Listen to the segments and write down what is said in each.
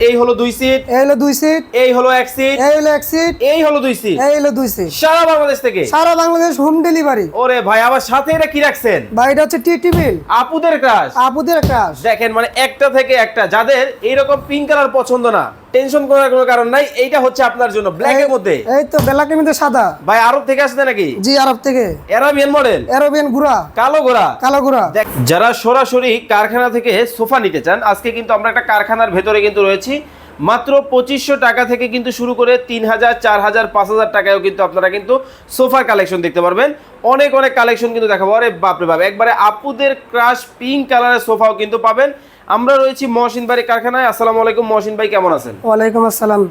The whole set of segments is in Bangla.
এই হলো দুই সিট এই হলো দুই সিট এই হলো এক সিট এই হলো এক সিট এই হলো দুই সিট এই হলো দুই সিট সারা বাংলাদেশ থেকে? সারা বাংলাদেশ হোম ডেলিভারি ওরে ভাই আবার সাথে এটা কি রাখছেন? ভাই এটা হচ্ছে টি মিল আপুদের কাজ আপুদের ক্রাশ দেখেন মানে একটা থেকে একটা যাদের এইরকম পিঙ্ক কালার পছন্দ না টেনশন করার কোনো কারণ নাই এইটা হচ্ছে আপনার জন্য। ব্ল্যাক এর মধ্যে। এই তো বেলাকের মধ্যে সাদা। ভাই আরব থেকে আসছে নাকি? জি আরব থেকে। এরাবিয়ান মডেল অ্যারোবিয়ান গুড়া কালো ঘোড়া। কালো দেখ, যারা সরাসরি কারখানা থেকে সোফা নিতে চান আজকে কিন্তু আমরা একটা কারখানার ভেতরে কিন্তু রয়েছি। মাত্র পঁচিশশো টাকা থেকে কিন্তু শুরু করে তিন হাজার চার হাজার পাঁচ হাজার টাকায়ও কিন্তু আপনারা কিন্তু সোফার কালেকশন দেখতে পারবেন। অনেক অনেক কালেকশন কিন্তু দেখাবো। আরে বাপরে বাপ একবারে আপুদের ক্রাশ পিঙ্ক কালারের সোফাও কিন্তু পাবেন। আমরা রয়েছি মহসিন ভাই কারখানায়। আসসালামু আলাইকুম মহসিন ভাই কেমন আছেন? ওয়ালাইকুম আসসালাম।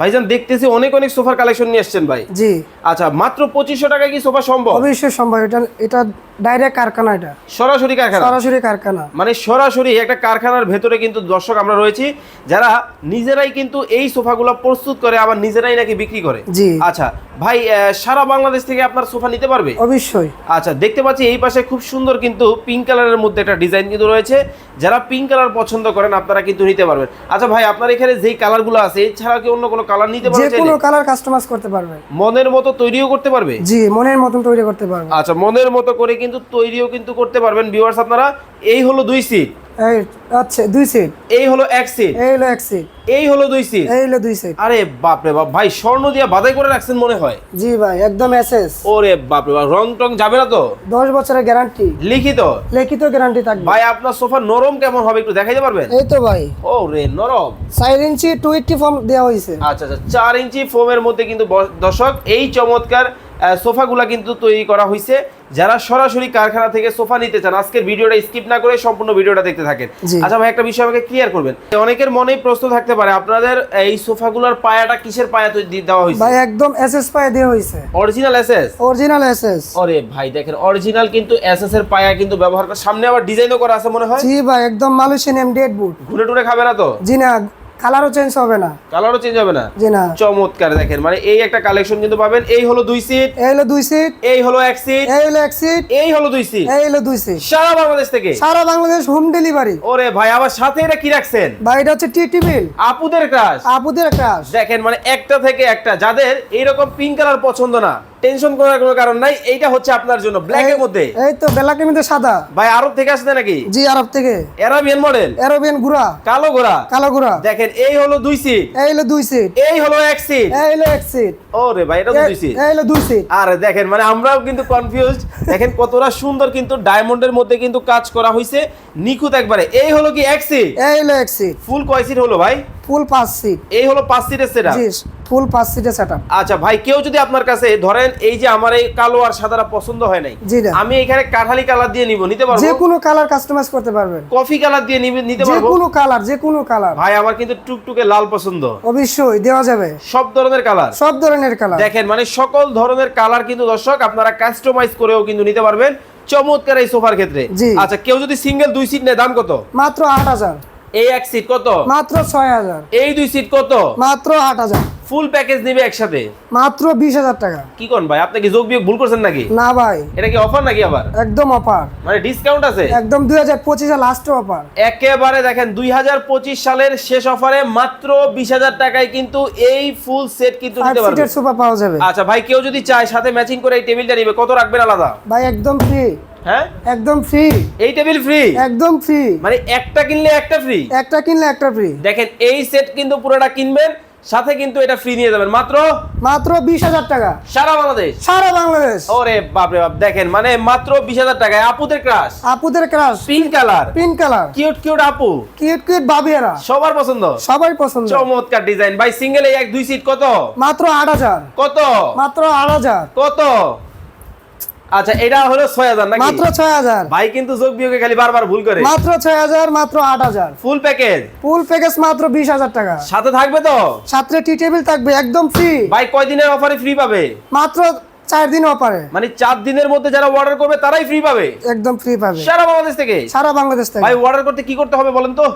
ভাইজান দেখতেছি অনেক অনেক সোফার কালেকশন নিয়ে এসছেন ভাই। জি। আচ্ছা মাত্র পঁচিশশো টাকায় কি সোফা সম্ভব? অবশ্যই সম্ভব। এটা এটা ডাইরেক্ট কারখানা এটা। সরাসরি কারখানা? সরাসরি কারখানা। মানে সরাসরি একটা কারখানার ভেতরে কিন্তু দর্শক আমরা রয়েছি যারা নিজেরাই কিন্তু এই সোফাগুলো প্রস্তুত করে আবার নিজেরাই নাকি বিক্রি করে। জি। আচ্ছা ভাই সারা বাংলাদেশ থেকে আপনার সোফা নিতে পারবে? অবশ্যই। আচ্ছা দেখতে পাচ্ছি এই পাশে খুব সুন্দর কিন্তু পিঙ্ক কালারের মধ্যে একটা ডিজাইন কিন্তু রয়েছে। যারা পিঙ্ক কালার পছন্দ করেন আপনারা কিন্তু নিতে পারবেন। আচ্ছা ভাই আপনার এখানে যেই কালারগুলো আছে এছাড়া কি অন্য কোনো কালার নিতে যে পারবে কোনো কালার কাস্টমাইজ করতে পারবে। মনের মতো তৈরিও করতে পারবে? জি মনের মতন তৈরি করতে পারবে। আচ্ছা মনের মতো করে কিন্তু তৈরিও কিন্তু করতে পারবেন ভিউয়ার্স আপনারা। এই হলো দুই সিট এই আচ্ছা দুই সিট এই হলো এক সিট এই হলো এক সিট এই হলো দুই সিট এই হলো দুই সিট আরে বাপরে বাপ ভাই স্বর্ণ দিয়ে বাধাই করে রাখছেন মনে হয়। জি ভাই একদম এসএস ওরে বাপরে বাপ রং টং যাবে না তো? দশ বছরের গ্যারান্টি লিখিত? লিখিত গ্যারান্টি থাকবে। ভাই আপনার সোফা নরম কেমন হবে একটু দেখাইতে পারবেন? এই তো ভাই। ও রে নরম। চার ইঞ্চি টুয়েন্টি ফর্ম দেওয়া হয়েছে। আচ্ছা আচ্ছা চার ইঞ্চি ফোমের মধ্যে কিন্তু দর্শক এই চমৎকার সোফাগুলা কিন্তু তৈরি করা হয়েছে যারা সরাসরি কারখানা থেকে সোফা নিতে চান আজকের ভিডিওটা স্কিপ না করে সম্পূর্ণ ভিডিওটা দেখতে থাকেন। আচ্ছা ভাই একটা বিষয় আমাকে ক্লিয়ার করবেন। অনেকের মনেই প্রশ্ন থাকতে পারে আপনাদের এই সোফাগুলোর পায়াটা কিসের পায়া তৈরি দিয়ে দেওয়া হয়েছে ভাই একদম এসএস পায়ে দেওয়া হয়েছে অরিজিনাল এসএস অরিজিনাল এসএস আরে ভাই দেখেন অরিজিনাল কিন্তু এসএস এর পায়া কিন্তু ব্যবহার করা সামনে আবার ডিজাইনও করা আছে মনে হয়? জি ভাই একদম মালয়েশিয়ান এমডিএড বুট ঘুরে টুরে খাবে না তো? জি না কালারও চেঞ্জ হবে না। কালারও চেঞ্জ হবে না? জি না। চমৎকার দেখেন। মানে এই একটা কালেকশন কিন্তু পাবেন। এই হলো দুই সিট এই হলো দুই সিট এই হলো এক সিট এই হলো এক সিট এই হলো দুই সিট এই হলো দুই সিট সারা বাংলাদেশ থেকে? সারা বাংলাদেশ হোম ডেলিভারি ওরে ভাই আবার সাথে এটা কি রাখছেন? বা এটা হচ্ছে টি টেবিল আপুদের ক্রাশ আপুদের ক্রাশ দেখেন মানে একটা থেকে একটা যাদের এইরকম পিঙ্ক কালার পছন্দ না টেনশন করার কোনো কারণ নাই। এইটা হচ্ছে আপনার জন্য। ব্ল্যাক এর মধ্যে। এই তো বেলাকের মধ্যে সাদা। ভাই আরব থেকে আসছে নাকি? জি আরব থেকে। এরাবিয়ান মডেল অ্যারোবিয়ান গুড়া। কালো ঘোড়া কালো গুড়া। দেখেন এই হলো দুই সিট এই হলো দুই সিট এই হলো এক সিট এই হলো এক সিট ওরে ভাই এটা দুই সিট এই হলো দুই সিট আর দেখেন মানে আমরাও কিন্তু কনফিউজ দেখেন কতটা সুন্দর কিন্তু ডায়মন্ডের মধ্যে কিন্তু কাজ করা হইছে। নিখুঁত একবারে। এই হলো কি এক সিট এই হলো এক সিট ফুল কয় সিট হলো ভাই? ফুল পাঁচ সিট এই হলো পাঁচ সিটের সেটা জি। ফুল পাঁচ সিটের সেটআপ আচ্ছা ভাই কেউ যদি আপনার কাছে ধরেন এই যে আমার এই কালো আর সাদাটা পছন্দ হয় নাই আমি এখানে কাঠালি কালার দিয়ে নিব নিতে পারব? যে কোনো কালার কাস্টমাইজ করতে পারবেন। কফি কালার দিয়ে নিবে- নিতে যে কোনো কালার যে কোনো কালার ভাই আমার কিন্তু টুকটুকে লাল পছন্দ। অবশ্যই দেওয়া যাবে। সব ধরনের কালার সব ধরনের কালার দেখেন মানে সকল ধরনের কালার কিন্তু দর্শক আপনারা কাস্টমাইজ করেও কিন্তু নিতে পারবেন। চমৎকার এই সোফার ক্ষেত্রে। আচ্ছা কেউ যদি সিঙ্গেল দুই সিট নেয় দাম কত? মাত্র আট হাজার। এই এক সিট কত? মাত্র ছয় হাজার। এই দুই সিট কত? মাত্র আট হাজার। ফুল প্যাকেজ নিবে একসাথে? মাত্র বিশ হাজার টাকা। কি কোন ভাই? আপনি কি যোগ বিয়োগ ভুল করছেন নাকি? না ভাই। এটা কি অফার নাকি আবার? একদম অফার মানে ডিসকাউন্ট আছে? একদম দুই হাজার পঁচিশে লাস্ট অফার একেবারে দেখেন দুই হাজার পঁচিশ সালের শেষ অফারে মাত্র বিশ হাজার টাকায় কিন্তু এই ফুল সেট কিন্তু নিতে পারবে। সিটের সোফা পাওয়া যাবে আচ্ছা ভাই কেউ যদি চায় সাথে ম্যাচিং করে এই টেবিলটা নিবে কত রাখবেন আলাদা? ভাই একদম ফ্রি হ্যাঁ? একদম ফ্রি এই টেবিল ফ্রি একদম ফ্রি মানে একটা কিনলে একটা ফ্রি একটা কিনলে একটা ফ্রি দেখেন এই সেট কিন্তু পুরোটা কিনবেন সাথে কিন্তু এটা ফ্রি নিয়ে যাবেন। মাত্র মাত্র বিশ হাজার টাকা। সারা বাংলাদেশ? সারা বাংলাদেশ। ওরে বাপরে বাপ দেখেন মানে মাত্র বিশ হাজার টাকায় আপুদের ক্রাশ আপুদের crush pink colour pink colour cute cute আপু। কিউট কিউট বাবিয়ারা। সবার পছন্দ? সবাই পছন্দ। চমৎকার ডিজাইন ভাই সিঙ্গেল এই এক দুই সিট কত? মাত্র আট হাজার। কত? মাত্র আট হাজার। কত? আচ্ছা এটা হলো ছয় হাজার নাকি? মাত্র ছয় হাজার। ভাই কিন্তু যোগ বিয়োগে খালি বারবার ভুল করে। মাত্র ছয় হাজার মাত্র আট হাজার। ফুল প্যাকেজ ফুল প্যাকেজ মাত্র বিশ হাজার টাকা। সাথে থাকবে তো? সাথে টি টেবিল থাকবে একদম ফ্রি ভাই কয় দিনের অফারে ফ্রি পাবে? মাত্র চার দিন মানে চার দিনের মধ্যে যারা অর্ডার করবে তারাই ফ্রি পাবে? একদম ফ্রি পাবে। সারা বাংলাদেশ থেকে? সারা বাংলাদেশ থেকে। ভাই অর্ডার করতে কি করতে হবে বলেন তো?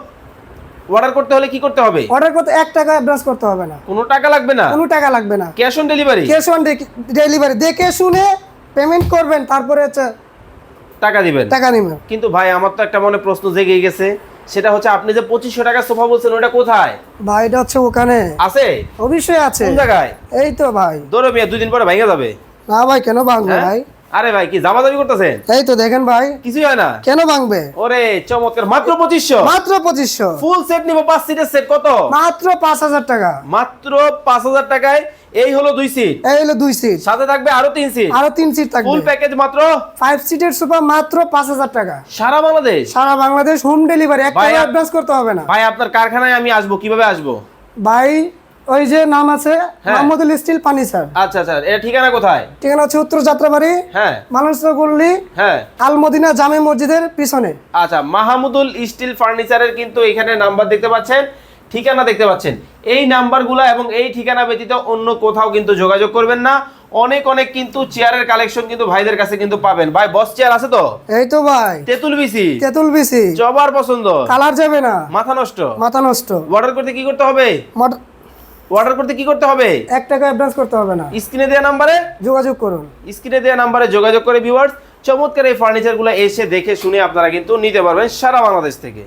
অর্ডার করতে হলে কি করতে হবে? অর্ডার করতে এক টাকা অ্যাডভান্স করতে হবে না। কোনো টাকা লাগবে না? কোনো টাকা লাগবে না। Cash on delivery cash on delivery দেখে শুনে পেমেন্ট করবেন তারপরে হচ্ছে টাকা দিবেন। টাকা নেবেন। কিন্তু ভাই আমার তো একটা মনে প্রশ্ন জেগে গেছে। সেটা হচ্ছে আপনি যে পঁচিশশো টাকা সোফা বলছেন ওটা কোথায়? ভাই এটা হচ্ছে ওখানে। আছে? অবশ্যই আছে। কোন জায়গায়? এই তো ভাই। দৌড়ো মিয়া দুই দিন পরে ভাঙে যাবে। না ভাই কেন ভাঙবে হ্যাঁ? ভাই? আরে ভাই কি জামা দাবি করতেছেন এই তো দেখেন ভাই। কিছুই হয় না। কেন ভাঙবে? ওরে চমৎকার। মাত্র পঁচিশশো? মাত্র পঁচিশশো। ফুল সেট নিবো পাঁচ সিটের সেট কত? মাত্র পাঁচ হাজার টাকা। মাত্র পাঁচ হাজার টাকায় এই হলো দুই সিট এই হলো দুই সিট সাথে থাকবে আরও তিন সিট আরও তিন সিট থাকবে। ফুল প্যাকেজ মাত্র? ফাইভ সিটের সোফা মাত্র পাঁচ হাজার টাকা। সারা বাংলাদেশ? সারা বাংলাদেশ হোম ডেলিভারি এক ভাই, টাকা অ্যাডভান্স করতে হবে না। ভাই আপনার কারখানায় আমি আসব কীভাবে আসব? ভাই ওই যে নাম আছে হ্যাঁ। মোহাম্মদুল স্টিল পানি স্যার। আচ্ছা আচ্ছা এটা ঠিকানা কোথায়? ঠিকানা হচ্ছে উত্তর যাত্রাবাড়ি হ্যাঁ। মানুষ গল্লি হ্যাঁ। আল মদিনা জামে মসজিদের পিছনে। আচ্ছা মাহমুদুল স্টিল ফার্নিচারের কিন্তু এখানে নাম্বার দেখতে পাচ্ছেন ঠিকানা দেখতে পাচ্ছেন। এই নাম্বারগুলো এবং এই ঠিকানা ব্যতীত অন্য কোথাও কিন্তু যোগাযোগ করবেন না। অনেক অনেক কিন্তু চেয়ারের কালেকশন কিন্তু ভাইদের কাছে কিন্তু পাবেন। ভাই বস চেয়ার আছে তো? এই তো ভাই। তেঁতুল বিসি তেঁতুল বিসি জবার পছন্দ? কালার যাবে না। মাথা নষ্ট? মাথা নষ্ট। অর্ডার করতে কি করতে হবে? অর্ডার করতে কি করতে হবে? এক টাকা অ্যাডভান্স করতে হবে না। স্ক্রিনে দেওয়া নাম্বারে যোগাযোগ করুন। স্ক্রিনে দেওয়া নাম্বারে যোগাযোগ করে ভিউয়ার্স চমৎকার এই ফার্নিচারগুলো এসে দেখে শুনে আপনারা কিন্তু নিতে পারবেন সারা বাংলাদেশ থেকে।